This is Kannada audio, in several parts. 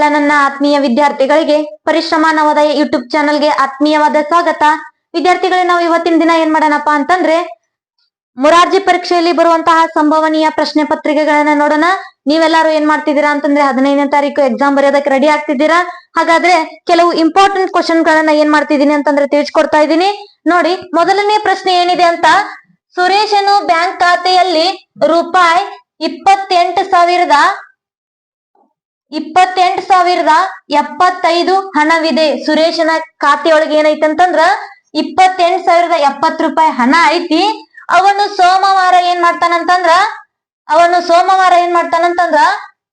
ಎಲ್ಲ ನನ್ನ ಆತ್ಮೀಯ ವಿದ್ಯಾರ್ಥಿಗಳಿಗೆ ಪರಿಶ್ರಮ, ನವೋದಯ ಯೂಟ್ಯೂಬ್ ಚಾನಲ್ಗೆ ಆತ್ಮೀಯವಾದ ಸ್ವಾಗತ. ವಿದ್ಯಾರ್ಥಿಗಳೇ, ನಾವು ಇವತ್ತಿನ ದಿನ ಏನ್ ಮಾಡೋಣಪ್ಪ ಅಂತಂದ್ರೆ, ಮುರಾರ್ಜಿ ಪರೀಕ್ಷೆಯಲ್ಲಿ ಬರುವಂತಹ ಸಂಭವನೀಯ ಪ್ರಶ್ನೆ ಪತ್ರಿಕೆಗಳನ್ನ ನೋಡೋಣ. ನೀವೆಲ್ಲರೂ ಏನ್ ಮಾಡ್ತಿದ್ದೀರಾ ಅಂತಂದ್ರೆ, ಹದಿನೈದನೇ ತಾರೀಕು ಎಕ್ಸಾಮ್ ಬರೆಯೋದಕ್ಕೆ ರೆಡಿ ಆಗ್ತಿದ್ದೀರಾ? ಹಾಗಾದ್ರೆ ಕೆಲವು ಇಂಪಾರ್ಟೆಂಟ್ ಕ್ವಶನ್ ಗಳನ್ನ ಏನ್ ಮಾಡ್ತಿದ್ದೀನಿ ಅಂತಂದ್ರೆ ತಿಳಿಸ್ಕೊಡ್ತಾ ಇದ್ದೀನಿ. ನೋಡಿ, ಮೊದಲನೇ ಪ್ರಶ್ನೆ ಏನಿದೆ ಅಂತ, ಸುರೇಶನು ಬ್ಯಾಂಕ್ ಖಾತೆಯಲ್ಲಿ ರೂಪಾಯಿ ಇಪ್ಪತ್ತೆಂಟು ಸಾವಿರದ ಇಪ್ಪತ್ತೆಂಟು ಸಾವಿರದ ಎಪ್ಪತ್ತೈದು ಹಣವಿದೆ. ಸುರೇಶನ ಖಾತೆಯೊಳಗೆ ಏನೈತೆ ಅಂತಂದ್ರ ಇಪ್ಪತ್ತೆಂಟು ಸಾವಿರದ ಎಪ್ಪತ್ ರೂಪಾಯಿ ಹಣ ಐತಿ. ಅವನು ಸೋಮವಾರ ಏನ್ ಮಾಡ್ತಾನಂತಂದ್ರ, ಅವನು ಸೋಮವಾರ ಏನ್ ಮಾಡ್ತಾನಂತಂದ್ರ,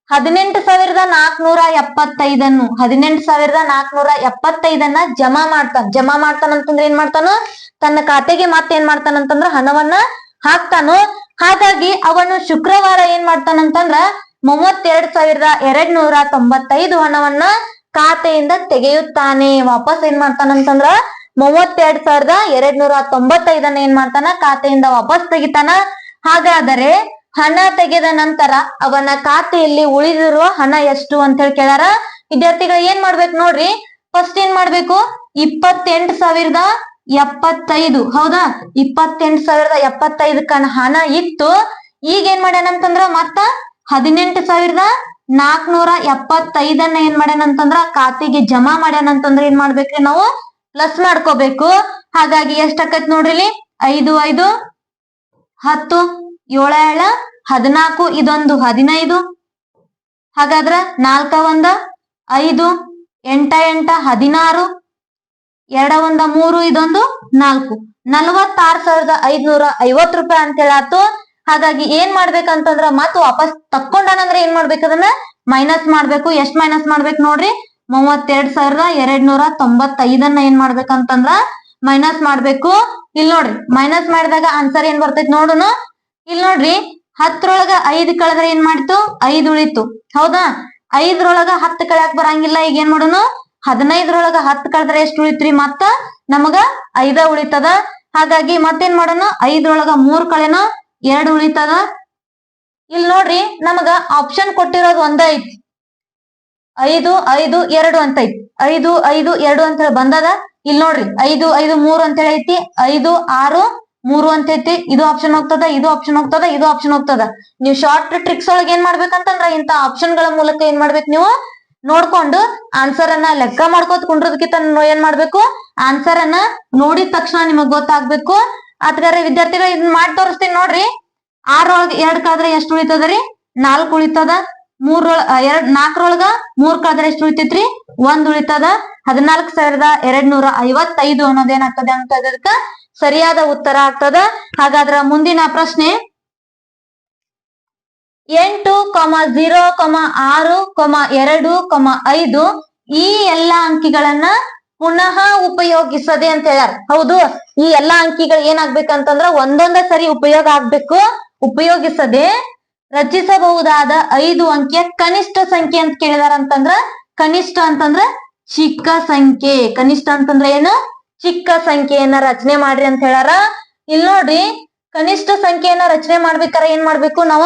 ಹದಿನೆಂಟು ಸಾವಿರದ ನಾಲ್ಕನೂರ ಎಪ್ಪತ್ತೈದನ್ನು, ಹದಿನೆಂಟು ಸಾವಿರದ ನಾಲ್ಕನೂರ ಎಪ್ಪತ್ತೈದನ್ನ ಜಮಾ ಮಾಡ್ತಾನ. ಜಮಾ ಮಾಡ್ತಾನಂತಂದ್ರ ಏನ್ ಮಾಡ್ತಾನು? ತನ್ನ ಖಾತೆಗೆ ಮತ್ತೆ ಏನ್ ಮಾಡ್ತಾನಂತಂದ್ರ ಹಣವನ್ನ ಹಾಕ್ತಾನು. ಹಾಗಾಗಿ ಅವನು ಶುಕ್ರವಾರ ಏನ್ ಮಾಡ್ತಾನಂತಂದ್ರ ಮೂವತ್ತೆರಡ್ ಸಾವಿರದ ಎರಡ್ ನೂರ ತೊಂಬತ್ತೈದು ಹಣವನ್ನ ಖಾತೆಯಿಂದ ತೆಗೆಯುತ್ತಾನೆ. ವಾಪಸ್ ಏನ್ ಮಾಡ್ತಾನಂತಂದ್ರ ಮೂವತ್ತೆರಡ್ ಸಾವಿರದ ಎರಡ್ ನೂರ ತೊಂಬತ್ತೈದನ್ನ ಏನ್ ಮಾಡ್ತಾನ? ಖಾತೆಯಿಂದ ವಾಪಸ್ ತೆಗಿತಾನ. ಹಾಗಾದರೆ ಹಣ ತೆಗೆದ ನಂತರ ಅವನ ಖಾತೆಯಲ್ಲಿ ಉಳಿದಿರುವ ಹಣ ಎಷ್ಟು ಅಂತ ಹೇಳಿ ಕೇಳಾರ ವಿದ್ಯಾರ್ಥಿಗಳು, ಏನ್ ಮಾಡ್ಬೇಕು ನೋಡ್ರಿ? ಫಸ್ಟ್ ಏನ್ ಮಾಡ್ಬೇಕು? ಇಪ್ಪತ್ತೆಂಟು ಸಾವಿರದ ಎಪ್ಪತ್ತೈದು. ಹೌದಾ? ಇಪ್ಪತ್ತೆಂಟು ಸಾವಿರದ ಎಪ್ಪತ್ತೈದಕ್ಕ ಹಣ ಇತ್ತು. ಈಗ ಏನ್ ಮಾಡ್ಯಾನಂತಂದ್ರ ಮತ್ತ ಹದಿನೆಂಟು ಸಾವಿರದ ನಾಲ್ಕನೂರ ಎಪ್ಪತ್ತೈದನ್ನ ಏನ್ ಮಾಡ್ಯಾನಂತಂದ್ರ ಖಾತೆಗೆ ಜಮಾ ಮಾಡ್ಯಾನಂತಂದ್ರ ಏನ್ ಮಾಡ್ಬೇಕ್ರಿ ನಾವು? ಪ್ಲಸ್ ಮಾಡ್ಕೋಬೇಕು. ಹಾಗಾಗಿ ಎಷ್ಟಾಕೈತ್ ನೋಡ್ರಿ ಐದು ಐದು, ಹತ್ತು ಏಳ ಏಳ ಹದಿನಾಲ್ಕು, ಇದೊಂದು ಹದಿನೈದು. ಹಾಗಾದ್ರ ನಾಲ್ಕ ಒಂದ, ಐದು, ಎಂಟ ಎಂಟ, ಹದಿನಾರು, ಎರಡ ಒಂದ, ಮೂರು, ಇದೊಂದು ನಾಲ್ಕು. ನಲವತ್ತಾರು ಸಾವಿರದ ಐದ್ನೂರ ಐವತ್ ರೂಪಾಯಿ ಅಂತ ಹೇಳಾತು ಹಾಗಾಗಿ ಏನ್ ಮಾಡ್ಬೇಕಂತಂದ್ರ ಮತ್ ವಾಪಸ್ ತಕ್ಕೊಂಡಾನಂದ್ರ ಏನ್ ಮಾಡ್ಬೇಕು ಅದನ್ನ? ಮೈನಸ್ ಮಾಡ್ಬೇಕು. ಎಷ್ಟ್ ಮೈನಸ್ ಮಾಡ್ಬೇಕು ನೋಡ್ರಿ? ಮೂವತ್ತೆರಡ್ ಸಾವಿರದ ಎರಡ್ ನೂರ ತೊಂಬತ್ತೈದನ್ನ ಏನ್ ಮಾಡ್ಬೇಕಂತಂದ್ರ ಮೈನಸ್ ಮಾಡ್ಬೇಕು. ಇಲ್ ನೋಡ್ರಿ ಮೈನಸ್ ಮಾಡಿದಾಗ ಆನ್ಸರ್ ಏನ್ ಬರ್ತೈತಿ ನೋಡುನು? ಇಲ್ ನೋಡ್ರಿ, ಹತ್ತರೊಳಗ ಐದ್ ಕಳೆದ್ರೆ ಏನ್ ಮಾಡ್ತು? ಐದ್ ಉಳಿತು. ಹೌದಾ? ಐದ್ರೊಳಗ ಹತ್ತು ಕಳ್ಯಾಕ್ ಬರಂಗಿಲ್ಲ. ಈಗ ಏನ್ ಮಾಡೋನು? ಹದಿನೈದ್ರೊಳಗ ಹತ್ತು ಕಳೆದ್ರೆ ಎಷ್ಟ್ ಉಳಿತ್ರಿ? ಮತ್ತ ನಮಗ ಐದ ಉಳಿತದ. ಹಾಗಾಗಿ ಮತ್ತೇನ್ ಮಾಡೋಣ ಐದ್ರೊಳಗ ಮೂರ್ ಕಳೆನ? ಎರಡ್ ಉಳಿತದ? ಇಲ್ಲಿ ನೋಡ್ರಿ, ನಮಗ ಆಪ್ಷನ್ ಕೊಟ್ಟಿರೋದು ಒಂದ ಐತಿ. ಐದು ಐದು, ಎರಡು ಅಂತ ಐತಿ. ಐದು ಐದು, ಎರಡು ಅಂತ ಹೇಳಿ ಬಂದದ? ಇಲ್ಲಿ ನೋಡ್ರಿ, ಐದು ಐದು, ಮೂರು ಅಂತ ಹೇಳಿ ಐತಿ. ಐದು, ಆರು, ಮೂರು ಅಂತ ಐತಿ. ಇದು ಆಪ್ಷನ್ ಹೋಗ್ತದ, ಇದು ಆಪ್ಷನ್ ಹೋಗ್ತದ, ಇದು ಆಪ್ಷನ್ ಹೋಗ್ತದ. ನೀವು ಶಾರ್ಟ್ ಟ್ರಿಕ್ಸ್ ಒಳಗೆ ಏನ್ ಮಾಡ್ಬೇಕಂತಂದ್ರ ಇಂತ ಆಪ್ಷನ್ಗಳ ಮೂಲಕ ಏನ್ ಮಾಡ್ಬೇಕು ನೀವು? ನೋಡ್ಕೊಂಡು ಆನ್ಸರ್ ಅನ್ನ ಲೆಕ್ಕ ಮಾಡ್ಕೋತ ಕುಂಡ್ರದಕ್ಕಿಂತ ಏನ್ ಮಾಡ್ಬೇಕು? ಆನ್ಸರ್ ಅನ್ನ ನೋಡಿದ ತಕ್ಷಣ ನಿಮಗ್ ಗೊತ್ತಾಗ್ಬೇಕು. ಅದ್ಗಾರೆ ವಿದ್ಯಾರ್ಥಿಗಳು ಇದನ್ನ ಮಾಡಿ ತೋರಿಸ್ತೀನಿ ನೋಡ್ರಿ. ಆರೊಳಗ ಎರಡ್ ಕಳೆದ್ರೆ ಎಷ್ಟು ಉಳಿತದ್ರಿ ನಾಲ್ಕು ಉಳಿತದ ಮೂರೊಳ ಎರಡ್, ನಾಲ್ಕರೊಳಗ ಮೂರ್ ಕಳೆದ್ರೆ ಎಷ್ಟು ಉಳಿತೈತ್ರಿ? ಒಂದ್ ಉಳಿತದ, ಹದಿನಾಲ್ಕು ಸಾವಿರದ ಎರಡ್ ನೂರ ಐವತ್ತೈದು ಅನ್ನೋದೇನಾಗ್ತದೆ ಅಂತ ಅದಕ್ಕ ಸರಿಯಾದ ಉತ್ತರ ಆಗ್ತದ. ಹಾಗಾದ್ರ ಮುಂದಿನ ಪ್ರಶ್ನೆ. ಎಂಟು ಕೊಮ ಝೀರೋ ಕೊಮ ಆರು ಕೊಮ ಎರಡು ಕೊಮ ಐದು ಈ ಎಲ್ಲಾ ಅಂಕಿಗಳನ್ನ ಪುನಃ ಉಪಯೋಗಿಸದೆ ಅಂತ ಹೇಳ್ಯಾರ. ಹೌದು, ಈ ಎಲ್ಲಾ ಅಂಕಿಗಳು ಏನಾಗ್ಬೇಕಂತಂದ್ರ ಒಂದೊಂದ ಸರಿ ಉಪಯೋಗ ಆಗ್ಬೇಕು, ಉಪಯೋಗಿಸದೆ ರಚಿಸಬಹುದಾದ ಐದು ಅಂಕಿಯ ಕನಿಷ್ಠ ಸಂಖ್ಯೆ ಅಂತ ಕೇಳಿದಾರ ಅಂತಂದ್ರ ಕನಿಷ್ಠ ಅಂತಂದ್ರ ಚಿಕ್ಕ ಸಂಖ್ಯೆ. ಕನಿಷ್ಠ ಅಂತಂದ್ರ ಏನು? ಚಿಕ್ಕ ಸಂಖ್ಯೆಯನ್ನ ರಚನೆ ಮಾಡ್ರಿ ಅಂತ ಹೇಳಾರ ಇಲ್ಲಿ ನೋಡ್ರಿ, ಕನಿಷ್ಠ ಸಂಖ್ಯೆಯನ್ನ ರಚನೆ ಮಾಡ್ಬೇಕಾರ ಏನ್ ಮಾಡ್ಬೇಕು ನಾವ?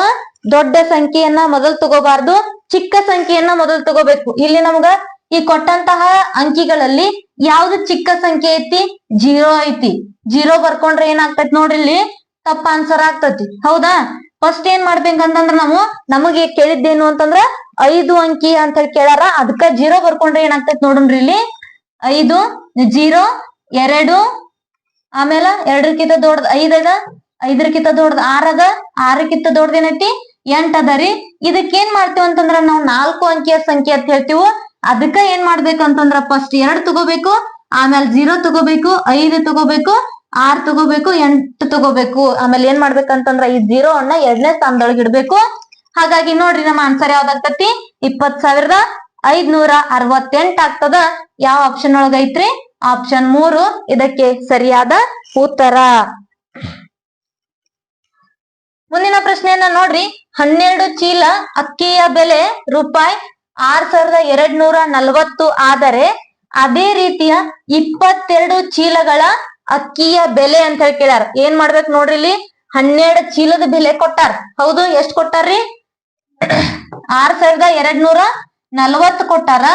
ದೊಡ್ಡ ಸಂಖ್ಯೆಯನ್ನ ಮೊದಲು ತಗೋಬಾರ್ದು, ಚಿಕ್ಕ ಸಂಖ್ಯೆಯನ್ನ ಮೊದಲ್ ತಗೋಬೇಕು. ಇಲ್ಲಿ ನಮ್ಗ ಈ ಕೊಟ್ಟಂತಹ ಅಂಕಿಗಳಲ್ಲಿ ಯಾವ್ದು ಚಿಕ್ಕ ಸಂಖ್ಯೆ ಐತಿ? ಜೀರೋ ಐತಿ. ಜೀರೋ ಬರ್ಕೊಂಡ್ರೆ ಏನಾಗ್ತೈತಿ ನೋಡ್ರಿ ಇಲ್ಲಿ? ತಪ್ಪ ಆನ್ಸರ್ ಆಗ್ತೈತಿ. ಹೌದಾ? ಫಸ್ಟ್ ಏನ್ ಮಾಡ್ಬೇಕಂತಂದ್ರ ನಾವು ನಮಗೆ ಕೇಳಿದ್ದೇನು ಅಂತಂದ್ರ ಐದು ಅಂಕಿ ಅಂತ ಹೇಳಿ ಕೇಳಾರ ಅದಕ್ಕ ಜೀರೋ ಬರ್ಕೊಂಡ್ರೆ ಏನಾಗ್ತೈತಿ ನೋಡ್ರಿ ಇಲ್ಲಿ? ಐದು, ಜೀರೋ, ಎರಡು, ಆಮೇಲೆ ಎರಡಕ್ಕಿಂತ ದೊಡ್ಡದ್ ಐದ್ ಅದ ಐದರಕ್ಕಿಂತ ದೊಡ್ದ ಆರ್ ಅದ, ಆರಕ್ಕಿಂತ ದೊಡ್ಡದ್ ಏನೈತಿ? ಎಂಟ್ ಅದ ರೀ. ಇದಕ್ ಏನ್ ಮಾಡ್ತೀವಿ ಅಂತಂದ್ರ ನಾವು ನಾಲ್ಕು ಅಂಕಿಯ ಸಂಖ್ಯೆ ಅಂತ ಹೇಳ್ತೀವಿ ಅದಕ್ಕ ಏನ್ ಮಾಡ್ಬೇಕು ಅಂತಂದ್ರ ಫಸ್ಟ್ ಎರಡ್ ತಗೋಬೇಕು, ಆಮೇಲೆ ಜೀರೋ ತಗೋಬೇಕು, ಐದು ತಗೋಬೇಕು, ಆರ್ ತಗೋಬೇಕು, ಎಂಟು ತಗೋಬೇಕು. ಆಮೇಲೆ ಏನ್ ಮಾಡ್ಬೇಕಂತಂದ್ರ ಈ ಜೀರೋ ಅನ್ನ ಎರಡನೇ ಸ್ಥಾನದೊಳಗೆ ಇಡ್ಬೇಕು. ಹಾಗಾಗಿ ನೋಡ್ರಿ ನಮ್ಮ ಆನ್ಸರ್ ಯಾವ್ದಾಗ್ತತಿ ಇಪ್ಪತ್ ಸಾವಿರದ ಐದ್ನೂರ ಅರವತ್ತೆಂಟ್ ಆಗ್ತದ. ಯಾವ ಆಪ್ಷನ್ ಒಳಗ ಐತ್ರಿ? ಆಪ್ಷನ್ ಮೂರು, ಇದಕ್ಕೆ ಸರಿಯಾದ ಉತ್ತರ. ಮುಂದಿನ ಪ್ರಶ್ನೆಯನ್ನ ನೋಡ್ರಿ. ಹನ್ನೆರಡು ಚೀಲ ಅಕ್ಕಿಯ ಬೆಲೆ ರೂಪಾಯಿ ಆರ್ ಸಾವಿರದ ಎರಡ್ ನೂರ ನಲವತ್ತು ಆದರೆ ಅದೇ ರೀತಿಯ ಇಪ್ಪತ್ತೆರಡು ಚೀಲಗಳ ಅಕ್ಕಿಯ ಬೆಲೆ ಅಂತ ಹೇಳಿ ಕೇಳ್ಯಾರ. ಏನ್ ಮಾಡ್ಬೇಕು ನೋಡ್ರಿ ಇಲ್ಲಿ? ಹನ್ನೆರಡು ಚೀಲದ ಬೆಲೆ ಕೊಟ್ಟಾರ. ಹೌದು, ಎಷ್ಟ್ ಕೊಟ್ಟಾರ್ರಿ? ಆರ್ ಸಾವಿರದ ಎರಡ್ ನೂರ ನಲವತ್ತು ಕೊಟ್ಟಾರ.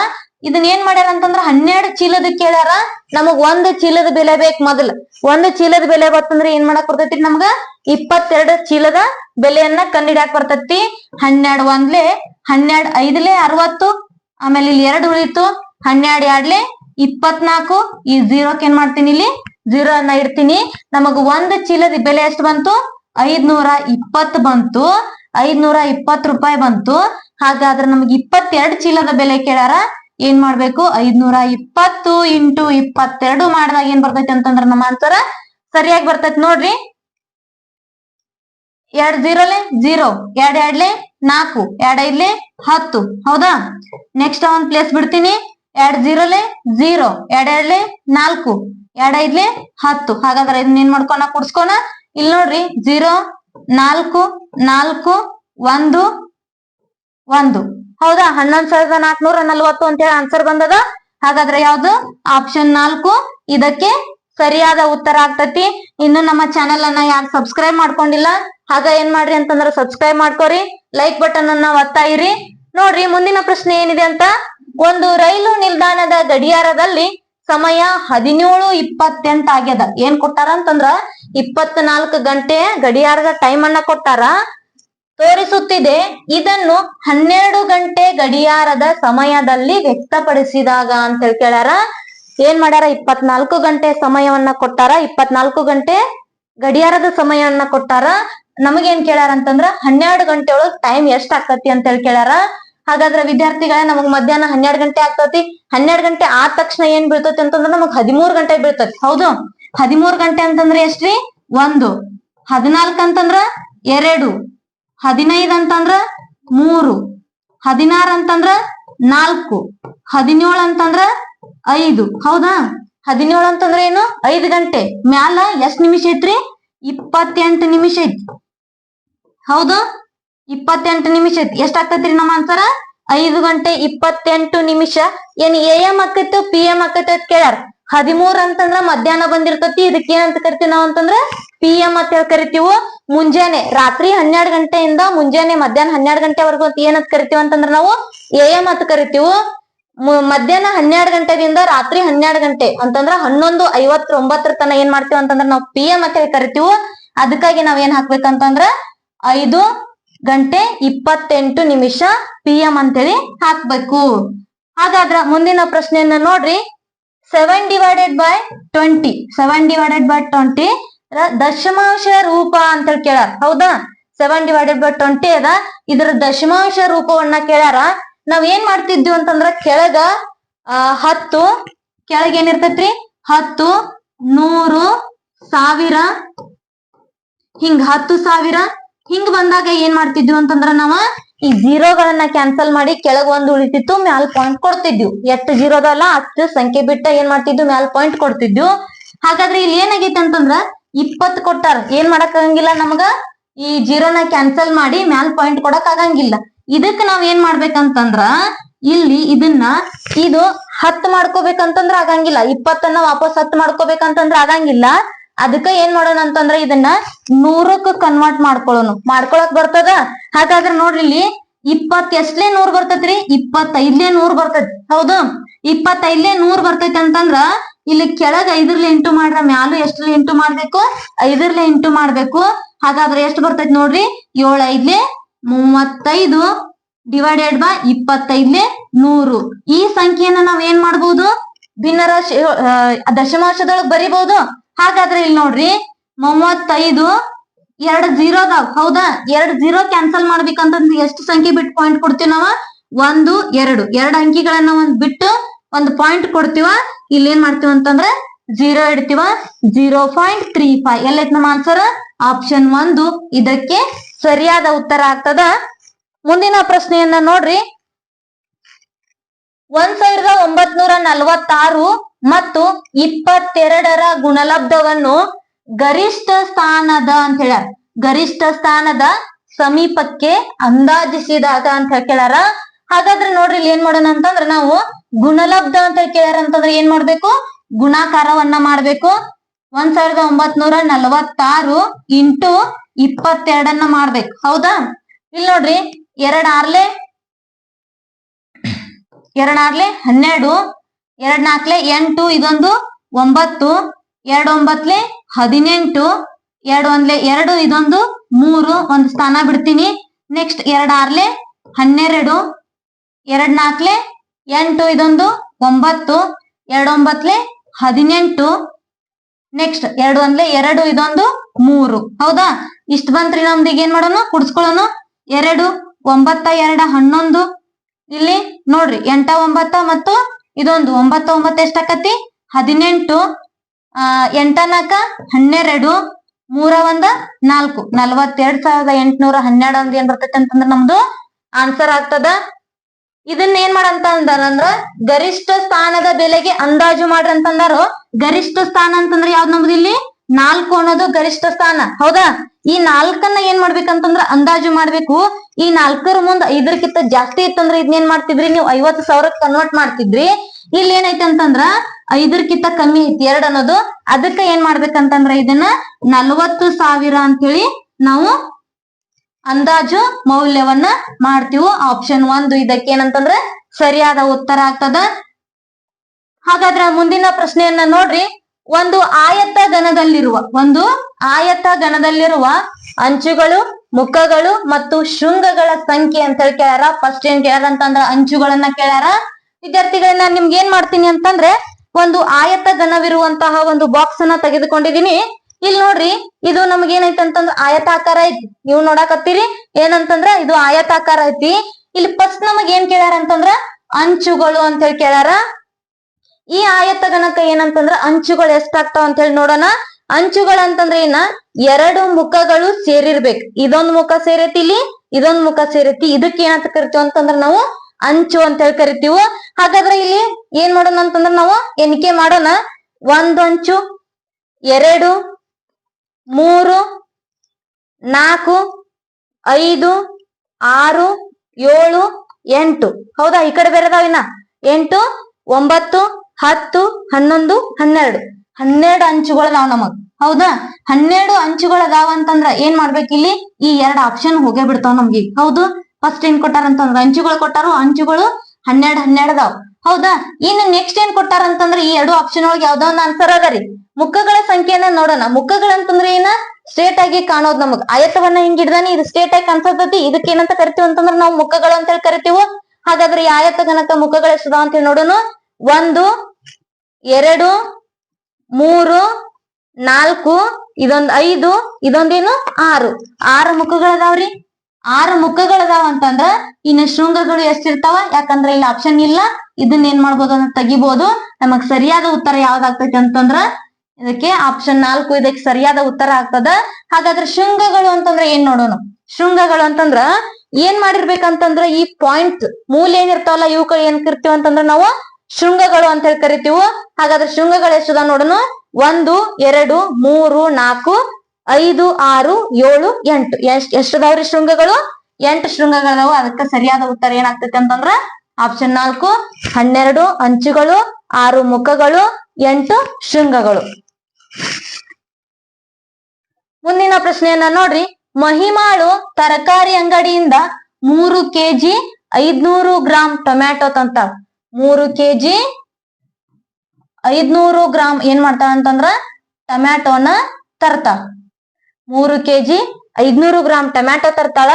ಇದನ್ನ ಏನ್ ಮಾಡ್ಯಾರ ಅಂತಂದ್ರ ಹನ್ನೆರಡು ಚೀಲದ ಕೇಳ್ಯಾರ. ನಮಗ್ ಒಂದ್ ಚೀಲದ ಬೆಲೆ ಬೇಕ್ ಮೊದಲ. ಒಂದ್ ಚೀಲದ ಬೆಲೆ ಗೊತ್ತಂದ್ರ ಏನ್ ಮಾಡಕ್ ಬರ್ತೈತಿ ನಮ್ಗ? ಇಪ್ಪತ್ತೆರಡು ಚೀಲದ ಬೆಲೆಯನ್ನ ಕಂಡಿಡ್ಯಾಕ್ ಬರ್ತೈತಿ. ಹನ್ನೆರಡು ಒಂದ್ಲೆ ಹನ್ನೆರಡ್ ಐದ್ಲೆ ಅರವತ್ತು, ಆಮೇಲೆ ಇಲ್ಲಿ ಎರಡು ಉಳಿತು ಹನ್ನೆರಡ್ ಎರಡ್ಲೆ ಇಪ್ಪತ್ನಾಲ್ಕು. ಈ ಜೀರೋಕ್ ಏನ್ ಮಾಡ್ತೀನಿ ಇಲ್ಲಿ? ಜೀರೋ ಅನ್ನ ಇಡ್ತೀನಿ. ನಮಗ್ ಒಂದ್ ಚೀಲದ ಬೆಲೆ ಎಷ್ಟು ಬಂತು? ಐದ್ನೂರ ಇಪ್ಪತ್ತು ಬಂತು. ಐದ್ನೂರ ಇಪ್ಪತ್ತು ರೂಪಾಯಿ ಬಂತು. ಹಾಗಾದ್ರೆ ನಮ್ಗೆ ಇಪ್ಪತ್ತೆರಡು ಚೀಲದ ಬೆಲೆ ಕೇಳಾರ ಏನ್ ಮಾಡ್ಬೇಕು? ಐದ್ನೂರ ಇಪ್ಪತ್ತು ಇಂಟು ಇಪ್ಪತ್ತೆರಡು ಮಾಡಿದಾಗ ಏನ್ ಬರ್ತೈತಿ ಅಂತಂದ್ರ ನಮ್ಮ ಆನ್ಸರ್ ಸರಿಯಾಗಿ ಬರ್ತೈತಿ ನೋಡ್ರಿ. ಎರಡ್ ಜೀರೋಲೆ ಜೀರೋ ಎರಡ್ ಎರಡ್ಲೆ ನಾಲ್ಕು, ಎರಡ್ ಐದ್ಲೆ ಹತ್ತು, ಹೌದಾ? ನೆಕ್ಸ್ಟ್ ಒಂದ್ ಪ್ಲೇಸ್ ಬಿಡ್ತೀನಿ. ಎರಡ್ ಜೀರೋಲೆ ಜೀರೋ, ಎರಡ್ ಎರಡ್ಲೆ ನಾಲ್ಕು, ಎರಡ್ ಐದ್ಲೆ ಹತ್ತು. ಹಾಗಾದ್ರೆ ಇದನ್ನ ಏನ್ ಮಾಡ್ಕೊಣ ಕುಡ್ಸ್ಕೊಣ ಇಲ್ಲಿ ನೋಡ್ರಿ, ಜೀರೋ, ನಾಲ್ಕು ನಾಲ್ಕು, ಒಂದು ಒಂದು. ಹೌದಾ? ಹನ್ನೊಂದ್ ಸಾವಿರದ ನಾಲ್ಕನೂರ ನಲ್ವತ್ತು ಅಂತ ಹೇಳಿ ಆನ್ಸರ್ ಬಂದದ. ಹಾಗಾದ್ರೆ ಯಾವ್ದು? ಆಪ್ಷನ್ ನಾಲ್ಕು. ಇದಕ್ಕೆ ಸರಿಯಾದ ಉತ್ತರ ಆಗ್ತತಿ. ಇನ್ನು ನಮ್ಮ ಚಾನೆಲ್ ಅನ್ನ ಯಾರು ಸಬ್ಸ್ಕ್ರೈಬ್ ಮಾಡ್ಕೊಂಡಿಲ್ಲ ಹಾಗ ಏನ್ ಮಾಡ್ರಿ ಅಂತಂದ್ರ ಸಬ್ಸ್ಕ್ರೈಬ್ ಮಾಡ್ಕೋರಿ ಲೈಕ್ ಬಟನ್ ಅನ್ನ ಒತ್ತಾ ಇರಿ ನೋಡ್ರಿ, ಮುಂದಿನ ಪ್ರಶ್ನೆ ಏನಿದೆ ಅಂತ? ಒಂದು ರೈಲು ನಿಲ್ದಾಣದ ಗಡಿಯಾರದಲ್ಲಿ ಸಮಯ ಹದಿನೇಳು ಇಪ್ಪತ್ತೆಂಟ್ ಆಗ್ಯದ. ಏನ್ ಕೊಟ್ಟಾರ ಅಂತಂದ್ರ ಇಪ್ಪತ್ನಾಲ್ಕು ಗಂಟೆ ಗಡಿಯಾರದ ಟೈಮ್ ಅನ್ನ ಕೊಟ್ಟಾರ. ತೋರಿಸುತ್ತಿದೆ, ಇದನ್ನು ಹನ್ನೆರಡು ಗಂಟೆ ಗಡಿಯಾರದ ಸಮಯದಲ್ಲಿ ವ್ಯಕ್ತಪಡಿಸಿದಾಗ ಅಂತ ಹೇಳಿ ಕೇಳ್ಯಾರ. ಏನ್ ಮಾಡ್ಯಾರ? ಇಪ್ಪತ್ನಾಲ್ಕು ಗಂಟೆ ಸಮಯವನ್ನ ಕೊಟ್ಟಾರ. ಇಪ್ಪತ್ನಾಲ್ಕು ಗಂಟೆ ಗಡಿಯಾರದ ಸಮಯವನ್ನ ಕೊಟ್ಟಾರ. ನಮಗೇನ್ ಕೇಳ್ಯಾರ ಅಂತಂದ್ರ ಹನ್ನೆರಡು ಗಂಟೆ ಒಳಗ್ ಟೈಮ್ ಎಷ್ಟ್ ಆಕತಿ ಅಂತ ಹೇಳಿ ಕೇಳ್ಯಾರ. ಹಾಗಾದ್ರೆ ವಿದ್ಯಾರ್ಥಿಗಳೇ ನಮಗ್ ಮಧ್ಯಾಹ್ನ ಹನ್ನೆರಡು ಗಂಟೆ ಆಗ್ತತಿ. ಹನ್ನೆರಡು ಗಂಟೆ ಆದ ತಕ್ಷಣ ಏನ್ ಬೀಳ್ತತಿ ಅಂತಂದ್ರ ನಮಗ್ ಹದಿಮೂರ್ ಗಂಟೆ ಬೀಳ್ತತಿ. ಹೌದು? ಹದಿಮೂರ್ ಗಂಟೆ ಅಂತಂದ್ರೆ ಎಷ್ಟ್ರಿ? ಒಂದು. ಹದಿನಾಲ್ಕ ಅಂತಂದ್ರ ಎರಡು. ಹದಿನೈದ್ ಅಂತಂದ್ರ ಮೂರು. ಹದಿನಾರ್ ಅಂತಂದ್ರ ನಾಲ್ಕು. ಹದಿನೇಳು ಅಂತಂದ್ರ ಐದು. ಹೌದಾ? ಹದಿನೇಳು ಅಂತಂದ್ರ ಏನು? ಐದ್ ಗಂಟೆ. ಮ್ಯಾಲ ಎಷ್ಟ್ ನಿಮಿಷ ಐತ್ರಿ? ಇಪ್ಪತ್ತೆಂಟು ನಿಮಿಷ ಐತಿ. ಹೌದು? ಇಪ್ಪತ್ತೆಂಟು ನಿಮಿಷ. ಐತಿ ಎಷ್ಟ್ ಆಗ್ತೈತ್ರಿ ನಮ್ಮ ಆನ್ಸರ ಐದು ಗಂಟೆ ಇಪ್ಪತ್ತೆಂಟು ನಿಮಿಷ. ಏನ್ ಎ ಎಂ ಆಕೈತು ಪಿ ಎಂ ಆಕೈತಿ ಅಂತ ಕೇಳ್ಯಾರ? ಹದಿಮೂರ್ ಅಂತಂದ್ರ ಮಧ್ಯಾಹ್ನ ಬಂದಿರ್ತತಿ. ಇದಕ್ಕೆ ಏನಂತ ಕರಿತೀವಿ ನಾವ್ ಅಂತಂದ್ರ ಪಿ ಎಂ ಅಂತ ಹೇಳಿ ಕರಿತೀವಿ. ಮುಂಜಾನೆ, ರಾತ್ರಿ ಹನ್ನೆರಡ್ ಗಂಟೆಯಿಂದ ಮುಂಜಾನೆ ಮಧ್ಯಾಹ್ನ ಹನ್ನೆರಡ್ ಗಂಟೆವರೆಗೂ ಅಂತ ಏನಂತ ಕರಿತೀವಿ ಅಂತಂದ್ರ ನಾವು ಎ ಎಂ ಅಂತ ಕರಿತೀವಿ. ಮಧ್ಯಾಹ್ನ ಹನ್ನೆರಡು ಗಂಟೆದಿಂದ ರಾತ್ರಿ ಹನ್ನೆರಡ್ ಗಂಟೆ ಅಂತಂದ್ರ ಹನ್ನೊಂದು ಐವತ್ತೊಂಬತ್ತರ ತನ ಏನ್ ಮಾಡ್ತೀವಿ ಅಂತಂದ್ರ ನಾವು ಪಿ ಎಂ ಅಂತ ಹೇಳಿ ಕರಿತೀವಿ. ಅದಕ್ಕಾಗಿ ನಾವ್ ಏನ್ ಹಾಕ್ಬೇಕಂತಂದ್ರ ಐದು ಗಂಟೆ ಇಪ್ಪತ್ತೆಂಟು ನಿಮಿಷ ಪಿ ಎಂ ಅಂತೇಳಿ ಹಾಕ್ಬೇಕು. ಹಾಗಾದ್ರ ಮುಂದಿನ ಪ್ರಶ್ನೆಯನ್ನ ನೋಡ್ರಿ. Seven divided by twenty seven divided by twenty ದಶಮಾಂಶ ರೂಪ ಅಂತ ಕೇಳ್ಯಾರ ಹೌದಾ? ಸೆವೆನ್ ಡಿವೈಡೆಡ್ ಬೈ ಟ್ವೆಂಟಿ ಅದ. ಇದರ ದಶಮಾಂಶ ರೂಪವನ್ನ ಕೇಳ್ಯಾರ ನಾವ್ ಏನ್ ಮಾಡ್ತಿದ್ವಿ ಅಂತಂದ್ರ ಕೆಳಗ ಹತ್ತು, ಕೆಳಗ ಏನಿರ್ತೈತ್ರಿ ಹತ್ತು, ನೂರು, ಸಾವಿರ, ಹಿಂಗ್ ಹತ್ತು ಸಾವಿರ ಹಿಂಗ್ ಬಂದಾಗ ಏನ್ ಮಾಡ್ತಿದ್ವಿ ಅಂತಂದ್ರ ನಾವ ಈ ಜೀರೋಗಳನ್ನ ಕ್ಯಾನ್ಸಲ್ ಮಾಡಿ ಕೆಳಗ್ ಒಂದ್ ಉಳಿತಿತ್ತು, ಮ್ಯಾಲ್ ಪಾಯಿಂಟ್ ಕೊಡ್ತಿದ್ವಿ. ಎಷ್ಟು ಜೀರೋದಲ್ಲ ಅಷ್ಟು ಸಂಖ್ಯೆ ಬಿಟ್ಟ ಏನ್ ಮಾಡ್ತಿದ್ವಿ, ಮ್ಯಾಲ್ ಪಾಯಿಂಟ್ ಕೊಡ್ತಿದ್ವಿ. ಹಾಗಾದ್ರೆ ಇಲ್ಲಿ ಏನಾಗೈತೆ ಅಂತಂದ್ರ ಇಪ್ಪತ್ ಕೊಟ್ಟಾರ. ಏನ್ ಮಾಡಕ್ ಆಗಂಗಿಲ್ಲ ನಮಗ? ಈ ಜೀರೋನ ಕ್ಯಾನ್ಸಲ್ ಮಾಡಿ ಮ್ಯಾಲ್ ಪಾಯಿಂಟ್ ಕೊಡಕ್ ಆಗಂಗಿಲ್ಲ. ಇದಕ್ ನಾವ್ ಏನ್ ಮಾಡ್ಬೇಕಂತಂದ್ರ, ಇಲ್ಲಿ ಇದನ್ನ ಇದು ಹತ್ ಮಾಡ್ಕೋಬೇಕಂತಂದ್ರ ಆಗಂಗಿಲ್ಲ. ಇಪ್ಪತ್ತನ್ನ ವಾಪಸ್ ಹತ್ ಮಾಡ್ಕೋಬೇಕಂತಂದ್ರ ಆಗಂಗಿಲ್ಲ. ಅದಕ್ಕ ಏನ್ ಮಾಡೋಣ ಅಂತಂದ್ರ ಇದನ್ನ ನೂರಕ್ಕ ಕನ್ವರ್ಟ್ ಮಾಡ್ಕೊಳ್ಳೋನು. ಮಾಡ್ಕೊಳಕ್ ಬರ್ತದ? ಹಾಗಾದ್ರೆ ನೋಡ್ರಿ ಇಲ್ಲಿ ಇಪ್ಪತ್ ಎಷ್ಟ್ಲೇ ನೂರ್ ಬರ್ತೈತ್ರಿ? ಇಪ್ಪತ್ತೈದ್ಲೇ ನೂರ್ ಬರ್ತೈತಿ ಹೌದು? ಇಪ್ಪತ್ತೈದ್ಲೆ ನೂರ್ ಬರ್ತೈತಿ ಅಂತಂದ್ರ ಇಲ್ಲಿ ಕೆಳಗ್ ಐದರ್ಲೆ ಇಂಟು ಮಾಡ್ರ, ಮ್ಯಾಲು ಎಷ್ಟ್ಲೆ ಇಂಟು ಮಾಡ್ಬೇಕು? ಐದರ್ಲೆ ಇಂಟು ಮಾಡ್ಬೇಕು. ಹಾಗಾದ್ರೆ ಎಷ್ಟ್ ಬರ್ತೈತಿ ನೋಡ್ರಿ? ಏಳ್ ಐದ್ಲೆ ಮೂವತ್ತೈದು ಡಿವೈಡೆಡ್ ಬೈ ಇಪ್ಪತ್ತೈದ್ಲೆ ನೂರು. ಈ ಸಂಖ್ಯೆಯನ್ನ ನಾವ್ ಏನ್ ಮಾಡ್ಬೋದು? ಭಿನ್ನರಾಶಿ ದಶಮಾಂಶದೊಳಗ್ ಬರಿಬಹುದು ಹಾಗಾದ್ರೆ ಇಲ್ಲಿ ನೋಡ್ರಿ ಮೂವತ್ತೈದು ಎರಡ್ ಜೀರೋ ಅದಾವ್ ಹೌದಾ? ಎರಡ್ ಜೀರೋ ಕ್ಯಾನ್ಸಲ್ ಮಾಡ್ಬೇಕಂತಂದ್ರೆ ಎಷ್ಟು ಸಂಖ್ಯೆ ಬಿಟ್ಟು ಪಾಯಿಂಟ್ ಕೊಡ್ತೀವಿ ನಾವ? ಒಂದು, ಎರಡು. ಎರಡ್ ಅಂಕಿಗಳನ್ನ ಒಂದ್ ಬಿಟ್ಟು ಒಂದ್ ಪಾಯಿಂಟ್ ಕೊಡ್ತೀವ. ಇಲ್ಲಿ ಏನ್ ಮಾಡ್ತೀವ ಅಂತಂದ್ರೆ ಜೀರೋ ಇಡ್ತೀವ. ಜೀರೋ ಪಾಯಿಂಟ್ ತ್ರೀ ಫೈವ್ ಎಲ್ಲೈತ್ ನಮ್ಮ ಆನ್ಸರ್ ಆಪ್ಷನ್ ಒಂದು. ಇದಕ್ಕೆ ಸರಿಯಾದ ಉತ್ತರ ಆಗ್ತದ? ಮುಂದಿನ ಪ್ರಶ್ನೆಯನ್ನ ನೋಡ್ರಿ. ಒಂದ್ ಸಾವಿರದ ಒಂಬತ್ನೂರ ನಲವತ್ತಾರು ಮತ್ತು ಇಪ್ಪತ್ತೆರಡರ ಗುಣಲಬ್ಧವನ್ನು ಗರಿಷ್ಠ ಸ್ಥಾನದ ಅಂತ ಹೇಳ್ಯಾರ. ಗರಿಷ್ಠ ಸ್ಥಾನದ ಸಮೀಪಕ್ಕೆ ಅಂದಾಜಿಸಿದಾಗ ಅಂತ ಕೇಳಾರ ಹಾಗಾದ್ರೆ ನೋಡ್ರಿ ಇಲ್ಲಿ ಏನ್ ಮಾಡೋಣ ಅಂತಂದ್ರ ನಾವು ಗುಣಲಬ್ಧ ಅಂತ ಕೇಳ್ಯಾರ ಅಂತಂದ್ರೆ ಏನ್ ಮಾಡ್ಬೇಕು? ಗುಣಾಕಾರವನ್ನ ಮಾಡ್ಬೇಕು. ಒಂದ್ ಸಾವಿರದ ಒಂಬತ್ನೂರ ನಲವತ್ತಾರು ಇಂಟು ಇಪ್ಪತ್ತೆರಡನ್ನ ಮಾಡ್ಬೇಕು. ಹೌದಾ? ಇಲ್ಲಿ ನೋಡ್ರಿ ಎರಡ್ ಆರ್ಲೆ ಎರಡ್ ಹನ್ನೆರಡು ಎರಡ್ ನಾಲ್ಕಲೆ ಎಂಟು, ಇದೊಂದು ಒಂಬತ್ತು. ಎರಡ್ ಒಂಬತ್ಲೆ ಹದಿನೆಂಟು. ಎರಡ್ ಒಂದ್ಲೆ ಎರಡು, ಇದೊಂದು ಮೂರು. ಒಂದು ಸ್ಥಾನ ಬಿಡ್ತೀನಿ. ನೆಕ್ಸ್ಟ್ ಎರಡ್ ಆರ್ಲೆ ಹನ್ನೆರಡು. ಎರಡ್ ನಾಲ್ಕಲೆ ಎಂಟು, ಇದೊಂದು ಒಂಬತ್ತು. ಎರಡ್ ಒಂಬತ್ಲೆ ಹದಿನೆಂಟು. ನೆಕ್ಸ್ಟ್ ಎರಡು ಒಂದ್ಲೆ ಎರಡು, ಇದೊಂದು ಮೂರು. ಹೌದಾ? ಇಷ್ಟ ಬಂತ್ರಿ ಈಗ ಏನ್ ಮಾಡೋಣ ಕುಡ್ಸ್ಕೊಳ್ಳೋಣ ಎರಡು, ಒಂಬತ್ತ, ಎರಡ, ಹನ್ನೊಂದು. ಇಲ್ಲಿ ನೋಡ್ರಿ, ಎಂಟ, ಒಂಬತ್ತ ಮತ್ತು ಇದೊಂದು ಒಂಬತ್ತ ಒಂಬತ್ತ ಎಷ್ಟಾಕತಿ ಹದಿನೆಂಟು, ಆ ಎಂಟ ನಾಲ್ಕ ಹನ್ನೆರಡು, ಮೂರ ಒಂದ, ನಾಲ್ಕು. ನಲ್ವತ್ತೆರಡ್ ಸಾವಿರದ ಎಂಟುನೂರ ಹನ್ನೆರಡು ಅಂದ್ರೆ ಏನ್ ಬರ್ತೈತಿ ಅಂತಂದ್ರ ನಮ್ದು ಆನ್ಸರ್ ಆಗ್ತದ. ಇದನ್ನ ಏನ್ ಮಾಡಂತ ಅಂದ್ರ ಗರಿಷ್ಠ ಸ್ಥಾನದ ಬೆಲೆಗೆ ಅಂದಾಜು ಮಾಡ್ರಿ ಅಂತಂದಾರು. ಗರಿಷ್ಠ ಸ್ಥಾನ ಅಂತಂದ್ರೆ ಯಾವ್ದು ನಮ್ದು ಇಲ್ಲಿ ನಾಲ್ಕು ಅನ್ನೋದು ಗರಿಷ್ಠ ಸ್ಥಾನ. ಹೌದಾ? ಈ ನಾಲ್ಕನ್ನ ಏನ್ ಮಾಡ್ಬೇಕಂತಂದ್ರ ಅಂದಾಜು ಮಾಡ್ಬೇಕು. ಈ ನಾಲ್ಕರ ಮುಂದ್ ಐದರಕ್ಕಿಂತ ಜಾಸ್ತಿ ಇತ್ತಂದ್ರ ಇದನ್ನೇನ್ ಮಾಡ್ತಿದ್ರಿ? ನೀವು ಐವತ್ತು ಸಾವಿರಕ್ಕೆ ಕನ್ವರ್ಟ್ ಮಾಡ್ತಿದ್ರಿ. ಇಲ್ಲಿ ಏನೈತೆ ಅಂತಂದ್ರ ಐದರಕ್ಕಿಂತ ಕಮ್ಮಿ ಐತಿ ಎರಡ್ ಅನ್ನೋದು. ಅದಕ್ಕ ಏನ್ ಮಾಡ್ಬೇಕಂತಂದ್ರ ಇದನ್ನ ನಲ್ವತ್ತು ಸಾವಿರ ಅಂತೇಳಿ ನಾವು ಅಂದಾಜು ಮೌಲ್ಯವನ್ನ ಮಾಡ್ತೀವಿ. ಆಪ್ಷನ್ ಒಂದು ಇದಕ್ಕೆ ಏನಂತಂದ್ರ ಸರಿಯಾದ ಉತ್ತರ ಆಗ್ತದ. ಹಾಗಾದ್ರ ಮುಂದಿನ ಪ್ರಶ್ನೆಯನ್ನ ನೋಡ್ರಿ. ಒಂದು ಆಯತ ಗಣದಲ್ಲಿರುವ ಒಂದು ಆಯತ ಗಣದಲ್ಲಿರುವ ಅಂಚುಗಳು, ಮುಖಗಳು ಮತ್ತು ಶೃಂಗಗಳ ಸಂಖ್ಯೆ ಅಂತ ಹೇಳಿ ಕೇಳ್ಯಾರ. ಫಸ್ಟ್ ಏನ್ ಕೇಳ್ಯಾರ ಅಂತಂದ್ರ ಅಂಚುಗಳನ್ನ ಕೇಳ್ಯಾರ. ವಿದ್ಯಾರ್ಥಿಗಳನ್ನ ನಿಮ್ಗೆ ಏನ್ ಮಾಡ್ತೀನಿ ಅಂತಂದ್ರೆ, ಒಂದು ಆಯತ ಘನವಿರುವಂತಹ ಒಂದು ಬಾಕ್ಸ್ ಅನ್ನ ತೆಗೆದುಕೊಂಡಿದೀನಿ. ಇಲ್ಲಿ ನೋಡ್ರಿ, ಇದು ನಮ್ಗೆ ಏನೈತೆ ಅಂತಂದ್ರ ಆಯತಾಕಾರ ಐತಿ. ನೀವು ನೋಡಾಕತ್ತೀರಿ, ಏನಂತಂದ್ರ ಇದು ಆಯತಾಕಾರ ಐತಿ. ಇಲ್ಲಿ ಫಸ್ಟ್ ನಮಗ್ ಏನ್ ಕೇಳ್ಯಾರ ಅಂತಂದ್ರ, ಅಂಚುಗಳು ಅಂತ ಹೇಳಿ ಕೇಳ್ಯಾರ. ಈ ಆಯತ ಗಣಕ ಏನಂತಂದ್ರ ಅಂಚುಗಳು ಎಷ್ಟಾಗ್ತಾವ ಅಂತ ಹೇಳಿ ನೋಡೋಣ. ಅಂಚುಗಳು ಅಂತಂದ್ರೆ ಏನ ಎರಡು ಮುಖಗಳು ಸೇರಿರ್ಬೇಕು. ಇದೊಂದು ಮುಖ ಸೇರೈತಿ ಇಲ್ಲಿ, ಇದೊಂದು ಮುಖ ಸೇರೈತಿ. ಇದಕ್ಕೆ ಏನಂತ ಕರಿತೀವಿ ಅಂತಂದ್ರ ನಾವು ಅಂಚು ಅಂತ ಹೇಳಿ ಕರಿತೀವಿ. ಹಾಗಾದ್ರೆ ಇಲ್ಲಿ ಏನ್ ಮಾಡೋಣ ಅಂತಂದ್ರ ನಾವು ಎಣಿಕೆ ಮಾಡೋಣ. ಒಂದು ಅಂಚು, ಎರಡು, ಮೂರು, ನಾಲ್ಕು, ಐದು, ಆರು, ಏಳು, ಎಂಟು. ಹೌದಾ? ಈ ಕಡೆ ಬೇರೆ ಅದಾವ ಇನ್ನ. ಎಂಟು, ಒಂಬತ್ತು ಹತ್ತು, ಹನ್ನೊಂದು, ಹನ್ನೆರಡು. ಹನ್ನೆರಡು ಅದಾವ ನಮಗ್. ಹೌದಾ? ಹನ್ನೆರಡು ಅಂಚುಗಳು ಅದಾವ ಅಂತಂದ್ರ ಏನ್ ಮಾಡ್ಬೇಕು ಇಲ್ಲಿ? ಈ ಎರಡ್ ಆಪ್ಷನ್ ಹೋಗೇ ಬಿಡ್ತಾವ ನಮ್ಗೆ ಹೌದು? ಫಸ್ಟ್ ಏನ್ ಕೊಟ್ಟಾರ ಅಂತಂದ್ರ ಅಂಚುಗಳು ಕೊಟ್ಟಾರು, ಅಂಚುಗಳು ಹನ್ನೆರಡ್ ಹನ್ನೆರಡ್ ಅದಾವ. ಹೌದಾ? ಇನ್ನು ನೆಕ್ಸ್ಟ್ ಏನ್ ಕೊಟ್ಟಾರ ಅಂತಂದ್ರ ಈ ಎರಡು ಆಪ್ಷನ್ ಒಳಗೆ ಯಾವ್ದೋ ಒಂದ್ ಆನ್ಸರ್ ಅದರಿ ಮುಖಗಳ ಸಂಖ್ಯೆನ ನೋಡೋಣ. ಮುಖಗಳಂತಂದ್ರ ಏನ? ಸ್ಟ್ರೇಟ್ ಆಗಿ ಕಾಣೋದು ನಮಗ್. ಆಯತವನ್ನ ಹಿಂಗ್ ಹಿಡ್ದಾನಿ, ಇದು ಸ್ಟ್ರೇಟ್ ಆಗಿ ಕಾಣಿಸತೈತಿ ಇದಕ್ಕೆ ಏನಂತ ಕರಿತೀವಿ ಅಂತಂದ್ರ ನಾವು ಮುಖಗಳು ಅಂತ ಹೇಳಿ ಕರಿತೀವಿ? ಹಾಗಾದ್ರೆ ಆಯತ ಗಣಕ ಮುಖಗಳು ಎಷ್ಟದಾವ ಅಂತ ಹೇಳಿ ನೋಡೋಣ. ಒಂದು, ಎರಡು, ಮೂರು, ನಾಲ್ಕು, ಇದೊಂದ್ ಐದು, ಇದೊಂದೇನು ಆರು. ಆರು ಮುಖಗಳದಾವ್ರಿ? ಆರು ಮುಖಗಳದಾವ ಅಂತಂದ್ರ ಇನ್ನು ಶೃಂಗಗಳು ಎಷ್ಟಿರ್ತಾವ? ಯಾಕಂದ್ರ ಇಲ್ಲಿ ಆಪ್ಷನ್ ಇಲ್ಲ. ಇದನ್ನ ಏನ್ ಮಾಡ್ಬೋದು ಅಂತ ತೆಗಿಬಹುದು ನಮಗ್ ಸರಿಯಾದ ಉತ್ತರ ಯಾವ್ದಾಗ್ತೈತಿ ಅಂತಂದ್ರ ಇದಕ್ಕೆ ಆಪ್ಷನ್ ನಾಲ್ಕು ಇದಕ್ಕೆ ಸರಿಯಾದ ಉತ್ತರ ಆಗ್ತದ. ಹಾಗಾದ್ರೆ ಶೃಂಗಗಳು ಅಂತಂದ್ರ ಏನ್ ನೋಡೋಣ? ಶೃಂಗಗಳು ಅಂತಂದ್ರ ಏನ್ ಮಾಡಿರ್ಬೇಕಂತಂದ್ರ ಈ ಪಾಯಿಂಟ್ ಮೂಲ ಏನಿರ್ತಾವಲ್ಲ ಇವುಗಳು ಏನ್ ಕರಿತೀವಿ ಅಂತಂದ್ರ ನಾವು ಶೃಂಗಗಳು ಅಂತ ಹೇಳಿ ಕರಿತೀವು, ಹಾಗಾದ್ರೆ ಶೃಂಗಗಳು ಎಷ್ಟದ ನೋಡೋಣ ಒಂದು, ಎರಡು, ಮೂರು, ನಾಲ್ಕು, ಐದು, ಆರು, ಏಳು, ಎಂಟು. ಎಷ್ಟ್, ಎಷ್ಟದಾವ್ರಿ ಶೃಂಗಗಳು? ಎಂಟು ಶೃಂಗಗಳದಾವು. ಅದಕ್ಕೆ ಸರಿಯಾದ ಉತ್ತರ ಏನಾಗ್ತೈತಿ ಅಂತಂದ್ರ ಆಪ್ಷನ್ ನಾಲ್ಕು, ಹನ್ನೆರಡು ಅಂಚುಗಳು, ಆರು ಮುಖಗಳು, ಎಂಟು ಶೃಂಗಗಳು. ಮುಂದಿನ ಪ್ರಶ್ನೆಯನ್ನ ನೋಡ್ರಿ. ಮಹಿಮಾಳು ತರಕಾರಿ ಅಂಗಡಿಯಿಂದ ಮೂರು ಕೆಜಿ ಐದ್ನೂರು ಗ್ರಾಂ ಟೊಮ್ಯಾಟೊ ತಂತ ಮೂರು ಕೆಜಿ ಐದ್ನೂರು ಗ್ರಾಮ್ ಏನ್ ಮಾಡ್ತಾಳ ಅಂತಂದ್ರ ಟೊಮ್ಯಾಟೋನ ತರ್ತಾಳ. ಮೂರು ಕೆಜಿ ಐದ್ನೂರು ಗ್ರಾಮ್ ಟೊಮ್ಯಾಟೊ ತರ್ತಾಳ.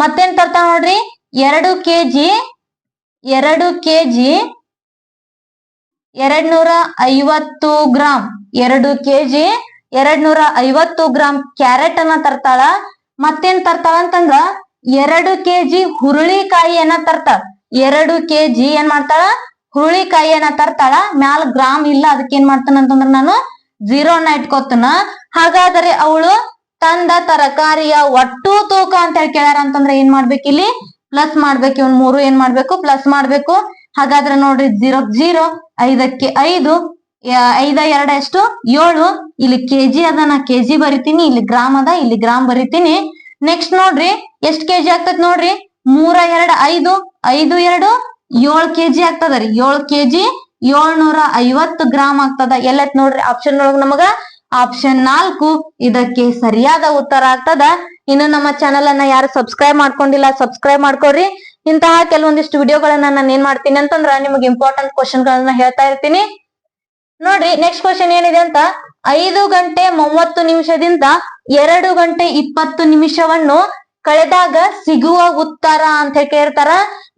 ಮತ್ತೇನ್ ತರ್ತಾಳ ನೋಡ್ರಿ? ಎರಡು ಕೆಜಿ ಎರಡು ಕೆಜಿ ಎರಡ್ ನೂರ ಐವತ್ತು ಗ್ರಾಮ್ ಎರಡು ಕೆಜಿ ಎರಡ್ ನೂರ ಐವತ್ತು ಗ್ರಾಮ್ ಕ್ಯಾರೆಟ್ ಅನ್ನ ತರ್ತಾಳ. ಮತ್ತೇನ್ ತರ್ತಾಳ ಅಂತಂದ್ರ ಎರಡು ಕೆಜಿ ಹುರುಳಿಕಾಯಿಯನ್ನ ತರ್ತಾಳ. ಎರಡು ಕೆಜಿ ಏನ್ ಮಾಡ್ತಾಳ? ಹುರುಳಿಕಾಯಿಯನ್ನ ತರ್ತಾಳ. ಮ್ಯಾಲ ಗ್ರಾಮ್ ಇಲ್ಲ, ಅದಕ್ಕೆ ಏನ್ ಮಾಡ್ತಾನ ಅಂತಂದ್ರ ನಾನು ಜೀರೋನ ಇಟ್ಕೋತನ. ಹಾಗಾದ್ರೆ ಅವಳು ತಂದ ತರಕಾರಿಯ ಒಟ್ಟು ತೂಕ ಅಂತ ಹೇಳಿ ಕೇಳ್ಯಾರ ಅಂತಂದ್ರೆ ಏನ್ ಮಾಡ್ಬೇಕು ಇಲ್ಲಿ? ಪ್ಲಸ್ ಮಾಡ್ಬೇಕು, ಇವನ್ ಮೂರು ಏನ್ ಮಾಡ್ಬೇಕು? ಪ್ಲಸ್ ಮಾಡ್ಬೇಕು. ಹಾಗಾದ್ರೆ ನೋಡ್ರಿ ಜೀರೋ ಜೀರೋ ಐದಕ್ಕೆ ಐದು ಐದ, ಎರಡ ಎಷ್ಟು? ಏಳು. ಇಲ್ಲಿ ಕೆಜಿ ಅದ, ನಾ ಕೆಜಿ ಬರಿತೀನಿ. ಇಲ್ಲಿ ಗ್ರಾಮ್ ಅದ, ಇಲ್ಲಿ ಗ್ರಾಮ್ ಬರಿತೀನಿ. ನೆಕ್ಸ್ಟ್ ನೋಡ್ರಿ, ಎಷ್ಟ್ ಕೆಜಿ ಆಗ್ತದ ನೋಡ್ರಿ? ಮೂರ ಎರಡ್ ಐದು ಐದು ಎರಡು, ಏಳ್ ಕೆಜಿ ಆಗ್ತದ ರೀ. ಏಳ್ ಕೆಜಿ, ಏಳ್ನೂರ ಐವತ್ತು ಗ್ರಾಮ್ ಆಗ್ತದ. ಎಲ್ಲತ್ ನೋಡ್ರಿ ಆಪ್ಷನ್ ಒಳಗ ನಮಗ. ಆಪ್ಷನ್ ನಾಲ್ಕು, ಇದಕ್ಕೆ ಸರಿಯಾದ ಉತ್ತರ ಆಗ್ತದ. ಇನ್ನು ನಮ್ಮ ಚಾನೆಲ್ ಅನ್ನ ಯಾರು ಸಬ್ಸ್ಕ್ರೈಬ್ ಮಾಡ್ಕೊಂಡಿಲ್ಲ ಸಬ್ಸ್ಕ್ರೈಬ್ ಮಾಡ್ಕೊರಿ ಇಂತಹ ಕೆಲವೊಂದಿಷ್ಟು ವಿಡಿಯೋಗಳನ್ನ ನಾನು ಏನ್ ಮಾಡ್ತೀನಿ ಅಂತಂದ್ರ ನಿಮಗೆ ಇಂಪಾರ್ಟೆಂಟ್ ಕ್ವಶನ್ ಗಳನ್ನ ಹೇಳ್ತಾ ಇರ್ತೀನಿ. ನೋಡ್ರಿ ನೆಕ್ಸ್ಟ್ ಕ್ವಶನ್ ಏನಿದೆ ಅಂತ? ಐದು ಗಂಟೆ ಮೂವತ್ತು ನಿಮಿಷದಿಂದ ಎರಡು ಗಂಟೆ ಇಪ್ಪತ್ತು ನಿಮಿಷವನ್ನು ಕಳೆದಾಗ ಸಿಗುವ ಉತ್ತರ ಅಂತ ಹೇಳಿ ಕೇಳ್ತಾರ.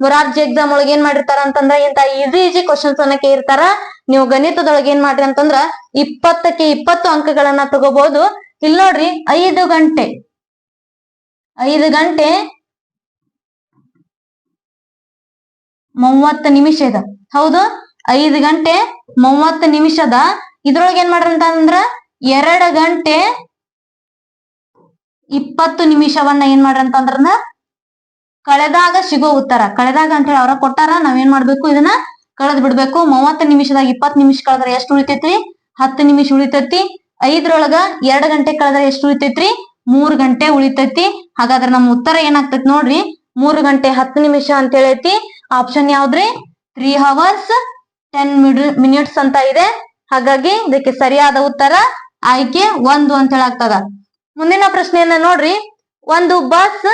ಮೊರಾರ್ಜಿ ಎಕ್ಸಾಮ್ ಒಳಗೆ ಏನ್ ಮಾಡಿರ್ತಾರ ಅಂತಂದ್ರ ಇಂತ ಈಸಿ ಈಸಿ ಕ್ವಶನ್ಸ್ ಅನ್ನ ಕೇಳಿರ್ತಾರ ನೀವು ಗಣಿತದೊಳಗೆ ಏನ್ ಮಾಡ್ರಿ ಅಂತಂದ್ರ ಇಪ್ಪತ್ತಕ್ಕೆ ಇಪ್ಪತ್ತು ಅಂಕಗಳನ್ನ ತಗೋಬಹುದು ಇಲ್ಲಿ ನೋಡ್ರಿ, ಐದು ಗಂಟೆ. ಐದು ಗಂಟೆ ಮೂವತ್ತು ನಿಮಿಷ ಇದೆ. ಹೌದು, ಐದು ಗಂಟೆ ಮೂವತ್ತು ನಿಮಿಷದ. ಇದ್ರೊಳಗೆ ಏನ್ ಮಾಡ್ರಿ ಅಂತಂದ್ರ ಎರಡು ಗಂಟೆ ಇಪ್ಪತ್ತು ನಿಮಿಷವನ್ನ ಏನ್ ಮಾಡ್ರಿ ಅಂತಂದ್ರ ಕಳೆದಾಗ ಸಿಗೋ ಉತ್ತರ. ಕಳೆದಾಗ ಅಂತ ಹೇಳಿ ಅವ್ರ ಕೊಟ್ಟಾರ ನಾವೇನ್ ಮಾಡ್ಬೇಕು? ಇದನ್ನ ಕಳೆದ್ ಬಿಡ್ಬೇಕು. ಮೂವತ್ತು ನಿಮಿಷದಾಗ ಇಪ್ಪತ್ ನಿಮಿಷ ಕಳೆದ್ರೆ ಎಷ್ಟು ಉಳಿತೈತ್ರಿ? ಹತ್ತು ನಿಮಿಷ ಉಳಿತೈತಿ. ಐದ್ರೊಳಗ ಎರಡ್ ಗಂಟೆ ಕಳೆದ್ರೆ ಎಷ್ಟು ಉಳಿತೈತ್ರಿ? ಮೂರ್ ಗಂಟೆ ಉಳಿತೈತಿ. ಹಾಗಾದ್ರೆ ನಮ್ಮ ಉತ್ತರ ಏನಾಗ್ತೈತಿ ನೋಡ್ರಿ? ಮೂರು ಗಂಟೆ ಹತ್ತು ನಿಮಿಷ ಅಂತ ಹೇಳೈತಿ. ಆಪ್ಷನ್ ಯಾವ್ದ್ರಿ? ತ್ರೀ ಹವರ್ಸ್ ಟೆನ್ ಮಿನಿಟ್ಸ್ ಅಂತ ಇದೆ. ಹಾಗಾಗಿ ಇದಕ್ಕೆ ಸರಿಯಾದ ಉತ್ತರ ಆಯ್ಕೆ ಒಂದು ಅಂತ ಹೇಳಾಗ್ತದ. ಮುಂದಿನ ಪ್ರಶ್ನೆಯನ್ನ ನೋಡ್ರಿ. ಒಂದು ಬಸ್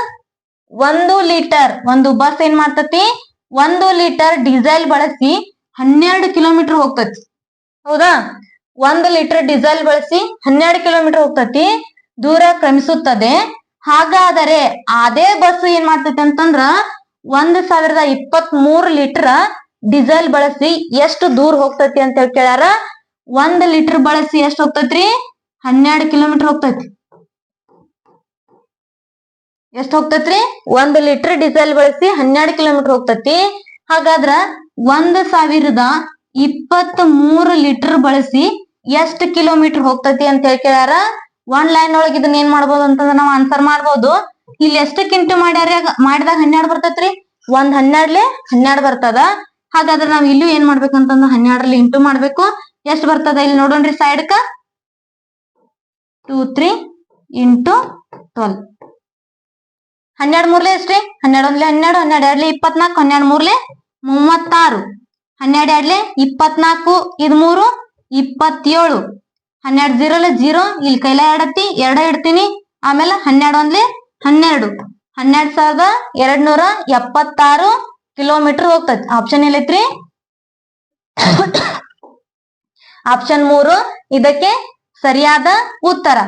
ಒಂದು ಲೀಟರ್ ಒಂದು ಬಸ್ ಏನ್ ಮಾಡ್ತತಿ? ಒಂದು ಲೀಟರ್ ಡೀಸೆಲ್ ಬಳಸಿ ಹನ್ನೆರಡು ಕಿಲೋಮೀಟರ್ ಹೋಗ್ತತಿ. ಹೌದಾ? ಒಂದು ಲೀಟರ್ ಡೀಸೆಲ್ ಬಳಸಿ ಹನ್ನೆರಡು ಕಿಲೋಮೀಟರ್ ಹೋಗ್ತತಿ. ದೂರ ಕ್ರಮಿಸುತ್ತದೆ. ಹಾಗಾದರೆ ಅದೇ ಬಸ್ ಏನ್ ಮಾಡ್ತತಿ ಅಂತಂದ್ರ ಒಂದ್ ಸಾವಿರದ ಇಪ್ಪತ್ತ್ ಮೂರ್ ಲೀಟರ್ ಡೀಸೆಲ್ ಬಳಸಿ ಎಷ್ಟು ದೂರ ಹೋಗ್ತೈತಿ ಅಂತ ಹೇಳಿ ಕೇಳ್ಯಾರ? ಒಂದ್ ಲೀಟರ್ ಬಳಸಿ ಎಷ್ಟು ಹೋಗ್ತೈತ್ರಿ? ಹನ್ನೆರಡು ಕಿಲೋಮೀಟರ್ ಹೋಗ್ತೈತಿ. ಎಷ್ಟ್ ಹೋಗ್ತತ್ರಿ? ಒಂದ್ ಲೀಟರ್ ಡೀಸೆಲ್ ಬಳಸಿ ಹನ್ನೆರಡು ಕಿಲೋಮೀಟರ್ ಹೋಗ್ತತಿ. ಹಾಗಾದ್ರ ಒಂದ್ ಸಾವಿರದ ಇಪ್ಪತ್ತ್ ಮೂರು ಲೀಟರ್ ಬಳಸಿ ಎಷ್ಟ್ ಕಿಲೋಮೀಟರ್ ಹೋಗ್ತತಿ ಅಂತ ಹೇಳಿ ಕೇಳ್ಯಾರ? ಒಂದ್ ಲೈನ್ ಒಳಗ್ ಇದನ್ನ ಏನ್ ಮಾಡ್ಬೋದು ಅಂತಂದ್ರ ನಾವ್ ಆನ್ಸರ್ ಮಾಡ್ಬೋದು. ಇಲ್ಲಿ ಎಷ್ಟಕ್ ಇಂಟು ಮಾಡ್ಯಾರ ಮಾಡಿದಾಗ ಹನ್ನೆರಡು ಬರ್ತತ್ರಿ. ಒಂದ್ ಹನ್ನೆರಡ್ಲೆ ಹನ್ನೆರಡ್ ಬರ್ತದ. ಹಾಗಾದ್ರೆ ನಾವ್ ಇಲ್ಲೂ ಏನ್ ಮಾಡ್ಬೇಕಂತಂದ್ರ ಹನ್ನೆರಡ್ಲಿ ಇಂಟು ಮಾಡ್ಬೇಕು. ಎಷ್ಟ್ ಬರ್ತದ ಇಲ್ಲಿ ನೋಡೋಣ್ರಿ ಸೈಡ್ಕ ಟೂ ತ್ರೀ ಇಂಟು ಟ್ವೆಲ್ ಹನ್ನೆರಡ್ ಮೂರ್ಲೆ ಎಷ್ಟ್ರಿ? ಹನ್ನೆರಡೊಂದ್ಲೆ ಹನ್ನೆರಡು, ಹನ್ನೆರಡ್ ಎರಡ್ಲೆ ಇಪ್ಪತ್ನಾಲ್ಕು ಹನ್ನೆರಡ್ ಮೂರ್ಲೆ ಮೂವತ್ತಾರು. ಹನ್ನೆರಡ್ ಎರಡ್ಲೆ ಇಪ್ಪತ್ನಾಲ್ಕು ಇದ್ ಮೂರು, ಇಪ್ಪತ್ತೇಳು. ಹನ್ನೆರಡು ಜೀರೋಲೆ ಜೀರೋ ಇಲ್ಲಿ ಕೈಲ ಎರಡತ್ತಿ ಎರಡ ಇಡ್ತೀನಿ. ಆಮೇಲೆ ಹನ್ನೆರಡೊಂದ್ಲೆ ಹನ್ನೆರಡು. ಹನ್ನೆರಡ್ ಸಾವಿರದ ಎರಡ್ ನೂರ ಎಪ್ಪತ್ತಾರು ಕಿಲೋಮೀಟರ್ ಹೋಗ್ತೈತಿ. ಆಪ್ಷನ್ ಎಲ್ಲೈತ್ರಿ? ಆಪ್ಷನ್ ಮೂರು, ಇದಕ್ಕೆ ಸರಿಯಾದ ಉತ್ತರ.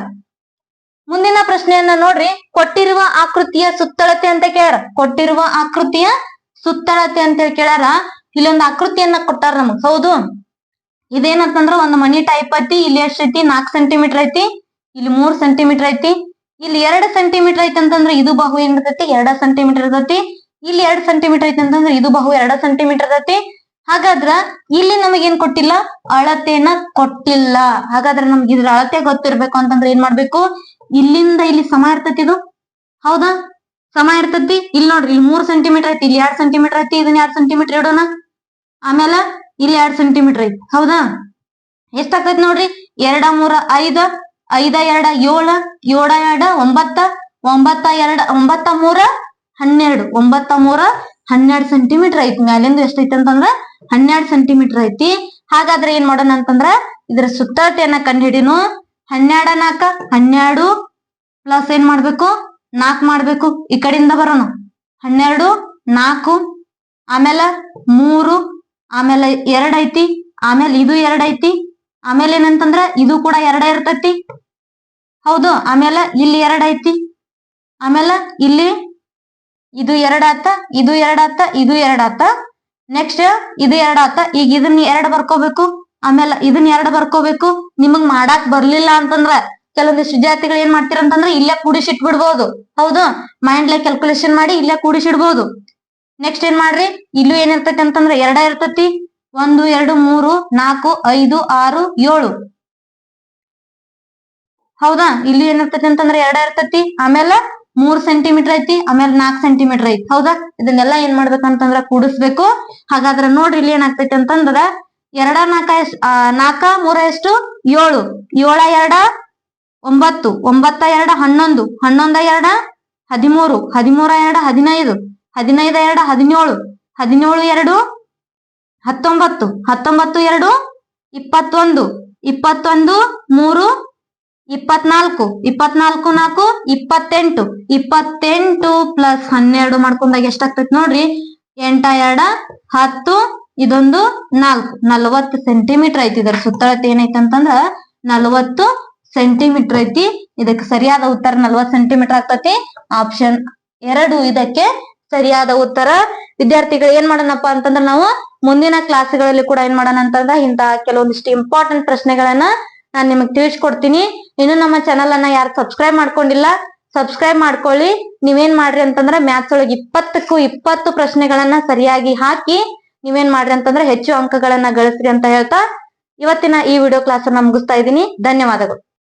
ಮುಂದಿನ ಪ್ರಶ್ನೆಯನ್ನ ನೋಡ್ರಿ. ಕೊಟ್ಟಿರುವ ಆಕೃತಿಯ ಸುತ್ತಳತೆ ಅಂತ ಕೇಳ್ಯಾರ. ಕೊಟ್ಟಿರುವ ಆಕೃತಿಯ ಸುತ್ತಳತೆ ಅಂತ ಹೇಳಿ ಕೇಳ್ಯಾರ. ಇಲ್ಲೊಂದು ಆಕೃತಿಯನ್ನ ಕೊಟ್ಟಾರ ನಮಗ್. ಹೌದು. ಇದೇನಂತಂದ್ರ ಒಂದು ಮನಿ ಟೈಪ್ ಐತಿ. ಇಲ್ಲಿ ಎಷ್ಟ್ ಐತಿ? ನಾಲ್ಕ್ ಸೆಂಟಿಮೀಟರ್ ಐತಿ. ಇಲ್ಲಿ ಮೂರ್ ಸೆಂಟಿಮೀಟರ್ ಐತಿ. ಇಲ್ಲಿ ಎರಡ್ ಸೆಂಟಿಮೀಟರ್ ಐತಿ ಅಂತಂದ್ರ ಇದು ಬಾಹು ಏನ್ ಇರ್ತೈತಿ? ಎರಡ ಸೆಂಟಿಮೀಟರ್ ಇರ್ತೈತಿ. ಇಲ್ಲಿ ಎರಡ್ ಸೆಂಟಿಮೀಟರ್ ಐತಿ ಅಂತಂದ್ರ ಇದು ಬಾಹು ಎರಡ ಸೆಂಟಿಮೀಟರ್ ಇರ್ತೈತಿ. ಹಾಗಾದ್ರ ಇಲ್ಲಿ ನಮಗೇನ್ ಕೊಟ್ಟಿಲ್ಲ? ಅಳತೆನ ಕೊಟ್ಟಿಲ್ಲ. ಹಾಗಾದ್ರೆ ನಮ್ಗೆ ಇದ್ರ ಅಳತೆ ಗೊತ್ತಿರ್ಬೇಕು ಅಂತಂದ್ರೆ ಏನ್ ಮಾಡ್ಬೇಕು? ಇಲ್ಲಿಂದ ಇಲ್ಲಿ ಸಮ ಇರ್ತತಿ ಇದು? ಹೌದಾ? ಸಮ ಇರ್ತತಿ? ಇಲ್ಲಿ ನೋಡ್ರಿ, ಇಲ್ಲಿ ಮೂರ್ ಸೆಂಟಿಮೀಟರ್ ಐತಿ, ಇಲ್ಲಿ ಎರಡ್ ಸೆಂಟಿಮೀಟರ್ ಐತಿ, ಇದನ್ನ ಎರಡ್ ಸೆಂಟಿಮೀಟರ್ ಇಡೋಣ. ಆಮೇಲೆ ಇಲ್ಲಿ ಎರಡ್ ಸೆಂಟಿಮೀಟರ್ ಐತಿ, ಹೌದಾ? ಎಷ್ಟಾಗ್ತೈತಿ ನೋಡ್ರಿ? ಎರಡ, ಮೂರ, ಐದ ಐದ, ಎರಡ, ಏಳ ಏಳ, ಎರಡ, ಒಂಬತ್ತ ಒಂಬತ್ತ, ಎರಡ, ಒಂಬತ್ತ, ಮೂರ, ಹನ್ನೆರಡು, ಒಂಬತ್ತ, ಮೂರ ಹನ್ನೆರಡು ಸೆಂಟಿಮೀಟರ್ ಐತಿ, ಮ್ಯಾಲಿಂದ ಎಷ್ಟೈತಿ ಅಂತಂದ್ರ ಹನ್ನೆರಡು ಸೆಂಟಿಮೀಟರ್ ಐತಿ. ಹಾಗಾದ್ರೆ ಏನ್ ಮಾಡೋಣ ಅಂತಂದ್ರ ಇದ್ರ ಸುತ್ತಳತೆಯನ್ನ ಕಂಡುಹಿಡಿನು ಹನ್ನೆರಡ ನಾಲ್ಕ ಹನ್ನೆರಡು ಪ್ಲಸ್ ಏನ್ ಮಾಡ್ಬೇಕು? ನಾಕ್ ಮಾಡ್ಬೇಕು. ಈ ಕಡೆಯಿಂದ ಬರೋಣ. ಹನ್ನೆರಡು, ನಾಕು, ಆಮೇಲೆ ಮೂರು, ಆಮೇಲೆ ಎರಡ್ ಐತಿ, ಆಮೇಲೆ ಇದು ಎರಡ್ ಐತಿ, ಆಮೇಲೆ ಏನಂತಂದ್ರ ಇದು ಕೂಡ ಎರಡ ಇರ್ತೈತಿ. ಹೌದು, ಆಮೇಲೆ ಇಲ್ಲಿ ಎರಡ್ ಐತಿ, ಆಮೇಲೆ ಇಲ್ಲಿ ಇದು ಎರಡಾತ ಇದು ಎರಡಾತ ಇದು ಎರಡಾತ ನೆಕ್ಸ್ಟ್ ಇದು ಎರಡಾತ ಈಗ ಇದನ್ನ ಎರಡ್ ಬರ್ಕೋಬೇಕು. ಆಮೇಲೆ ಇದನ್ನ ಎರಡ್ ಬರ್ಕೋಬೇಕು. ನಿಮಗ್ ಮಾಡಾಕ್ ಬರ್ಲಿಲ್ಲ ಅಂತಂದ್ರ ಕೆಲವೊಂದಿಷ್ಟು ವಿದ್ಯಾರ್ಥಿಗಳು ಏನ್ ಮಾಡ್ತೀರ ಅಂತಂದ್ರ ಇಲ್ಲೇ ಕೂಡಿಸಿಟ್ ಬಿಡ್ಬೋದು ಹೌದು ಮೈಂಡ್ಲೆ ಕ್ಯಾಲ್ಕುಲೇಷನ್ ಮಾಡಿ ಇಲ್ಲೇ ಕೂಡಿಸಿಡ್ಬೋದು. ನೆಕ್ಸ್ಟ್ ಏನ್ ಮಾಡ್ರಿ? ಇಲ್ಲೂ ಏನಿರ್ತೈತಿ ಅಂತಂದ್ರ ಎರಡ ಇರ್ತತಿ. ಒಂದು, ಎರಡು, ಮೂರು, ನಾಲ್ಕು, ಐದು, ಆರು, ಏಳು. ಹೌದಾ? ಇಲ್ಲಿ ಏನಿರ್ತೈತಿ ಅಂತಂದ್ರ ಎರಡ ಇರ್ತತಿ. ಆಮೇಲೆ ಮೂರ್ ಸೆಂಟಿಮೀಟರ್ ಐತಿ, ಆಮೇಲೆ ನಾಲ್ಕ್ ಸೆಂಟಿಮೀಟರ್ ಐತಿ. ಹೌದಾ? ಇದನ್ನೆಲ್ಲ ಏನ್ ಮಾಡ್ಬೇಕಂತಂದ್ರ ಕೂಡಿಸ್ಬೇಕು. ಹಾಗಾದ್ರೆ ನೋಡ್ರಿ ಇಲ್ಲಿ ಏನಾಗ್ತೈತಿ ಅಂತಂದ್ರ ಎರಡ ನಾಲ್ಕ ನಾಲ್ಕ ಮೂರ ಎಷ್ಟು ಏಳು. ಏಳ ಎರಡ, ಒಂಬತ್ತು. ಒಂಬತ್ತ ಎರಡ, ಹನ್ನೊಂದು. ಹನ್ನೊಂದ ಎರಡ, ಹದಿಮೂರು. ಹದಿಮೂರ ಎರಡ, ಹದಿನೈದು. ಹದಿನೈದ ಎರಡ, ಹದಿನೇಳು. ಹದಿನೇಳು ಎರಡು, ಹತ್ತೊಂಬತ್ತು. ಹತ್ತೊಂಬತ್ತು ಎರಡು, ಇಪ್ಪತ್ತೊಂದು. ಇಪ್ಪತ್ತೊಂದು, ಮೂರು ಇಪ್ಪತ್ನಾಲ್ಕು ಇಪ್ಪತ್ನಾಲ್ಕು ನಾಲ್ಕು, ಇಪ್ಪತ್ತೆಂಟು. ಇಪ್ಪತ್ತೆಂಟು ಪ್ಲಸ್ ಹನ್ನೆರಡು ಮಾಡ್ಕೊಂಡಾಗ ಎಷ್ಟಾಗ್ತೈತಿ ನೋಡ್ರಿ? ಎಂಟ, ಎರಡ, ಹತ್ತು, ಇದೊಂದು ನಾಲ್ಕು. ನಲವತ್ತು ಸೆಂಟಿಮೀಟರ್ ಐತಿ ಇದರ ಸುತ್ತಳತೆ ಏನೈತಂತಂದ್ರ ನಲವತ್ತು ಸೆಂಟಿಮೀಟರ್ ಐತಿ. ಇದಕ್ಕೆ ಸರಿಯಾದ ಉತ್ತರ ನಲವತ್ತು ಸೆಂಟಿಮೀಟರ್ ಆಗ್ತತಿ. ಆಪ್ಷನ್ ಎರಡು, ಇದಕ್ಕೆ ಸರಿಯಾದ ಉತ್ತರ. ವಿದ್ಯಾರ್ಥಿಗಳು ಏನ್ ಮಾಡೋಣಪ್ಪ ಅಂತಂದ್ರ ನಾವು ಮುಂದಿನ ಕ್ಲಾಸ್ಗಳಲ್ಲಿ ಕೂಡ ಏನ್ ಮಾಡೋಣ ಅಂತಂದ್ರ ಇಂತಹ ಕೆಲವೊಂದಿಷ್ಟು ಇಂಪಾರ್ಟೆಂಟ್ ಪ್ರಶ್ನೆಗಳನ್ನ ನಾನ್ ನಿಮಗೆ ತಿಳಿಸ್ಕೊಡ್ತೀನಿ. ಇನ್ನು ನಮ್ಮ ಚಾನಲ್ ಅನ್ನ ಯಾರು ಸಬ್ಸ್ಕ್ರೈಬ್ ಮಾಡ್ಕೊಂಡಿಲ್ಲ ಸಬ್ಸ್ಕ್ರೈಬ್ ಮಾಡ್ಕೊಳ್ಳಿ. ನೀವೇನ್ ಮಾಡ್ರಿ ಅಂತಂದ್ರೆ ಮ್ಯಾಥ್ಸ್ ಒಳಗೆ ಇಪ್ಪತ್ತಕ್ಕೂ ಇಪ್ಪತ್ತು ಪ್ರಶ್ನೆಗಳನ್ನ ಸರಿಯಾಗಿ ಹಾಕಿ ನೀವೇನ್ ಮಾಡ್ರಿ ಅಂತಂದ್ರೆ ಹೆಚ್ಚು ಅಂಕಗಳನ್ನ ಗಳಿಸ್ರಿ ಅಂತ ಹೇಳ್ತಾ ಇವತ್ತಿನ ಈ ವಿಡಿಯೋ ಕ್ಲಾಸ್ ಅನ್ನ ಮುಗಿಸ್ತಾ ಇದ್ದೀನಿ. ಧನ್ಯವಾದಗಳು.